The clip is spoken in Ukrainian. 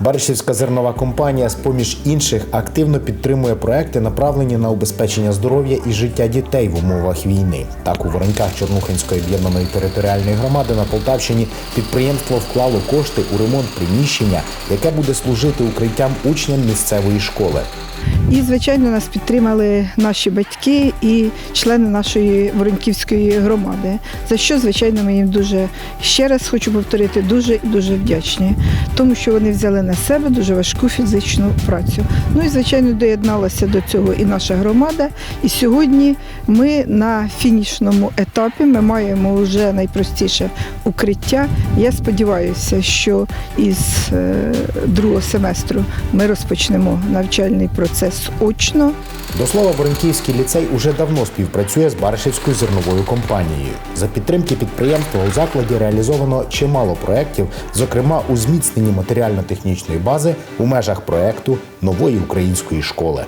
Баришівська зернова компанія з поміж інших активно підтримує проекти, направлені на убезпечення здоров'я і життя дітей в умовах війни. Так, у Вороньках Чорнухинської об'єднаної територіальної громади на Полтавщині підприємство вклало кошти у ремонт приміщення, яке буде служити укриттям учням місцевої школи. І, звичайно, нас підтримали наші батьки і члени нашої Воронківської громади. За що, звичайно, ми їм дуже ще раз хочу повторити, дуже і дуже вдячні, тому що вони взяли на себе дуже важку фізичну працю. Ну і звичайно, доєдналася до цього і наша громада. І сьогодні ми на фінішному етапі ми маємо вже найпростіше укриття. Я сподіваюся, що із е, другого семестру ми розпочнемо навчальний процес процес очно. До слова, Вороньківський ліцей уже давно співпрацює з Баришівською зерновою компанією. За підтримки підприємства у закладі реалізовано чимало проєктів, зокрема у зміцненні матеріально-технічної бази у межах проєкту нової української школи.